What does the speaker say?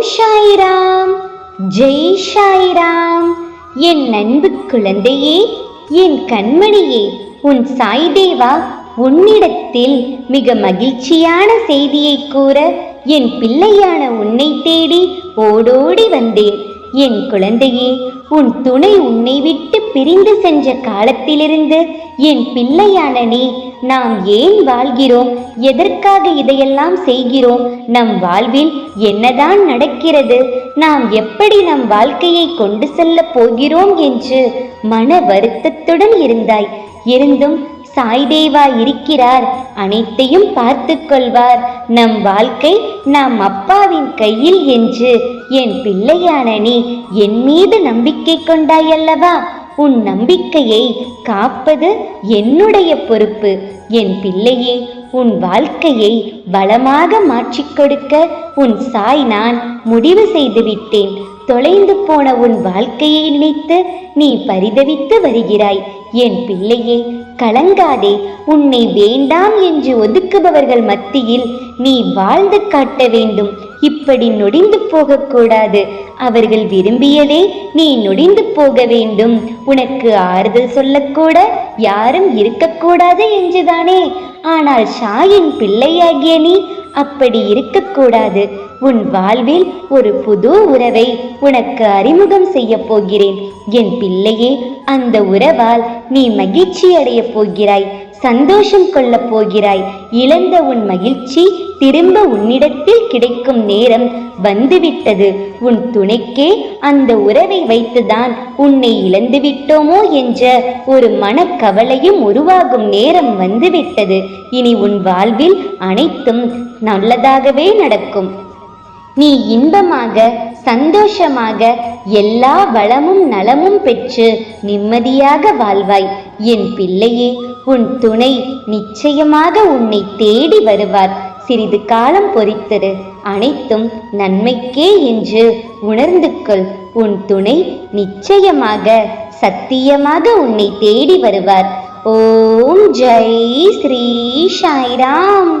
ஓம் சாய்ராம். ஜெய் சாய்ராம். என் அன்பு குழந்தையே என் கண்மணியே உன் சாய் தேவா உன்னிடத்தில் மிக மகிழ்ச்சியான செய்தியை கூற என் பிள்ளையான உன்னை தேடி ஓடோடி வந்தேன். என் குழந்தையே உன் துணை உன்னை விட்டு பிரிந்து சென்ற காலத்திலிருந்து என் பிள்ளையான நீ நாம் ஏன் வாழ்கிறோம்? எதற்காக இதையெல்லாம் செய்கிறோம்? நம் வாழ்வில் என்னதான் நடக்கிறது? நாம் எப்படி நம் வாழ்க்கையை கொண்டு செல்ல போகிறோம் என்று மன வருத்தத்துடன் இருந்தாய். இருந்தும் சாய்தேவா இருக்கிறார். அனைத்தையும் பார்த்து கொள்வார். நம் வாழ்க்கை நம் அப்பாவின் கையில் என்று என் பிள்ளையான நீ என் மீது நம்பிக்கை கொண்டாயல்லவா? உன் நம்பிக்கையை காப்பது என்னுடைய பொறுப்பு. என் பிள்ளையே உன் வாழ்க்கையை வளமாக மாற்றிக் கொடுக்க உன் சாய் நான் முடிவு செய்துவிட்டேன் தொலைந்து போன உன் வாழ்க்கையை நினைத்து நீ பரிதவித்து வருகிறாய். என் பிள்ளையே கலங்காதே உன்னை வேண்டாம் என்று ஒதுக்குபவர்கள் மத்தியில் நீ வாழ்ந்து காட்ட வேண்டும். இப்படி நொடிந்து போகக்கூடாது. அவர்கள் விரும்பியதே நீ நொடிந்து போக வேண்டும். உனக்கு ஆறுதல் சொல்லக்கூட யாரும் இருக்கக்கூடாது என்றுதானே. ஆனால் ஷாயின் பிள்ளையாகிய நீ அப்படி இருக்கக்கூடாது. உன் வாழ்வில் ஒரு புது உறவை உனக்கு அறிமுகம் செய்ய போகிறேன். என் பிள்ளையே அந்த உறவால் நீ மகிழ்ச்சி அடைய போகிறாய். சந்தோஷம் கொள்ளப் போகிறாய். இழந்த உன் மகிழ்ச்சி திரும்ப உன்னிடத்தில் கிடைக்கும் நேரம் வந்துவிட்டது. உன் துணைக்கே அந்த உறவை வைத்துதான் உன்னை இழந்து விட்டோமோ என்ற ஒரு மனக்கவலையும் உருவாகும் நேரம் வந்துவிட்டது. இனி உன் வாழ்வில் அனைத்தும் நல்லதாகவே நடக்கும். நீ இன்பமாக சந்தோஷமாக எல்லா வளமும் நலமும் பெற்று நிம்மதியாக வாழ்வாய். என் பிள்ளையே உன் துணை நிச்சயமாக உன்னை தேடி வருவார். சிறிது காலம் பொறித்தது அனைத்தும் நன்மைக்கே என்று உணர்ந்து கொள் உன் துணை நிச்சயமாக சத்தியமாக உன்னை தேடி வருவார். ஓம் ஜெய் ஸ்ரீ சாய்ராம்.